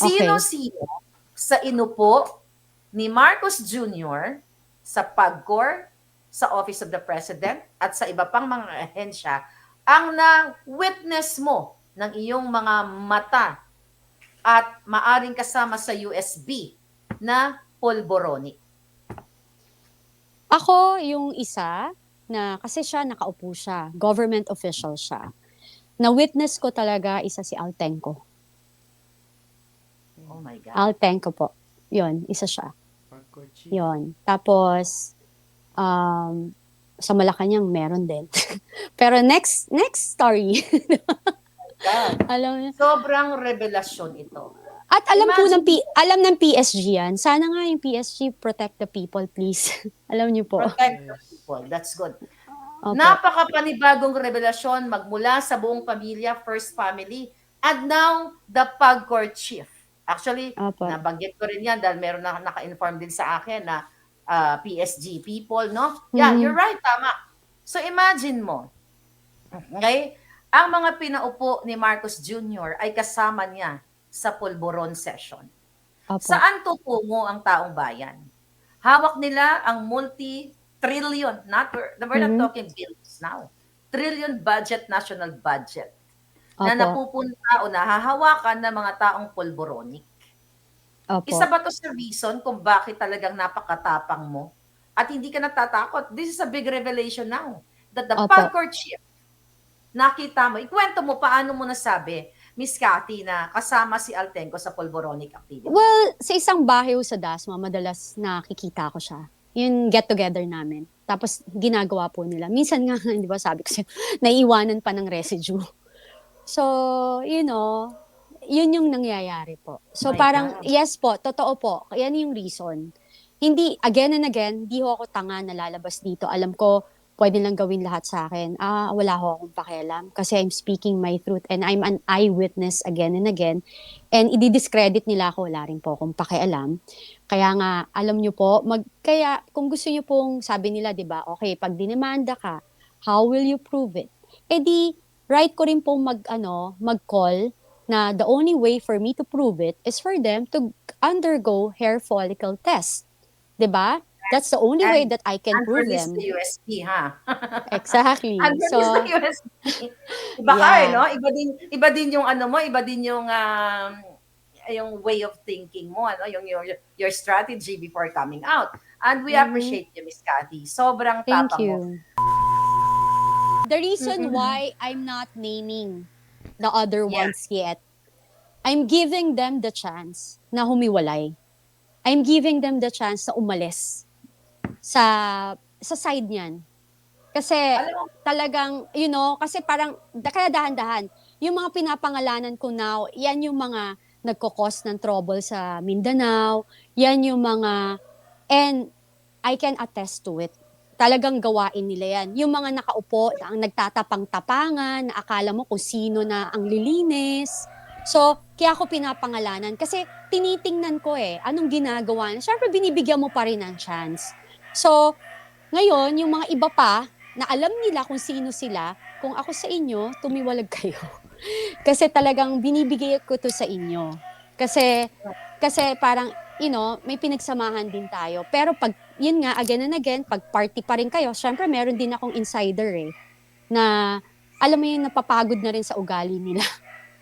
Sino-sino sa inupo ni Marcos Jr. sa PAGCOR, sa Office of the President, at sa iba pang mga ahensya ang na-witness mo ng iyong mga mata at maaring kasama sa USB na polboronic. Ako yung isa na kasi siya nakaupo siya, government official siya. Na-witness ko talaga isa si Altenco. Oh my God. Altenco po. Yun, isa siya. Chief. Yun. Tapos, um, sa Malacanang meron din. Pero next next story. God. alam niyo. Sobrang revelasyon ito. At alam po Imagine- ng P- alam ng PSG yan. Sana nga yung PSG protect the people, please. alam niyo po. Protect the people. That's good. Opo. Napakapanibagong revelasyon magmula sa buong pamilya, first family, and now the PAGCOR chief. Actually, Opo. nabanggit ko rin yan dahil meron na naka-inform din sa akin na ah, PSG people, no? Yeah, Mhm. you're right, tama. So imagine mo, okay, ang mga pinaupo ni Marcos Jr. ay kasama niya sa Pulburon session. Opo. Saan tutungo ang taong bayan? Hawak nila ang multi-trillion, not, we're not Mhm. talking billions now, trillion budget, national budget, na Opo. napupunta o nahahawakan ng mga taong pulboronic. Opo. Isa ba to sa reason kung bakit talagang napakatapang mo at hindi ka natatakot? This is a big revelation now that the Opo. Chief, nakita mo, ikwento mo paano mo nasabi, Miss Cathy, na kasama si Altenco sa pulboronic activity. Well, sa isang bahay ho sa Dasma, madalas nakikita ko siya. Yung get-together namin. Tapos, ginagawa po nila. Minsan nga, di ba, sabi ko sa'yo, naiiwanan pa ng residue. So, you know, yun yung nangyayari po. So, My parang, God. yes po, totoo po. Yan yung reason. Hindi, again and again, di ho ako tanga na lalabas dito. Alam ko, pwede lang gawin lahat sa akin. Ah, wala ho akong pakialam. Kasi I'm speaking my truth and I'm an eyewitness again and again. And i-discredit nila ako, wala rin po akong pakialam. Kaya nga, alam nyo po, mag, kaya kung gusto nyo pong, sabi nila, di ba, okay, pag dinemanda ka, how will you prove it? Eh di, right ko rin pong mag, ano, mag-call na the only way for me to prove it is for them to undergo hair follicle test. Di ba? That's the only way that I can prove them. the USP, ha? Exactly. Unreleased So, the USP. Iba ka Yeah. eh, no? Iba din, iba din yung ano mo, iba din yung um, yung way of thinking mo, ano? Yung your, your strategy before coming out. And we Mhm. appreciate you, Miss Cathy. Sobrang Thank tapang mo. The reason Mm-mm. why I'm not naming the other Yeah. ones yet, I'm giving them the chance na humiwalay. I'm giving them the chance na umalis sa sa side niyan. Kasi Alam talagang, you know, kasi parang, kaya dahan-dahan, yung mga pinapangalanan ko now, yan yung mga nagkakos ng trouble sa Mindanao, yan yung mga, and I can attest to it. Talagang gawain nila yan. Yung mga nakaupo, na ang nagtatapang-tapangan, na akala mo kung sino na ang lilinis. So, kaya ako pinapangalanan. Kasi tinitingnan ko eh, anong ginagawa. niya. Siyempre, binibigyan mo pa rin ng chance. So, ngayon, yung mga iba pa, na alam nila kung sino sila, kung ako sa inyo, tumiwalag kayo. kasi talagang binibigay ko to sa inyo. Kasi, kasi parang, you know, may pinagsamahan din tayo. Pero pag, yun nga, again and again, pag party pa rin kayo, syempre meron din akong insider eh, na, alam mo yun, napapagod na rin sa ugali nila.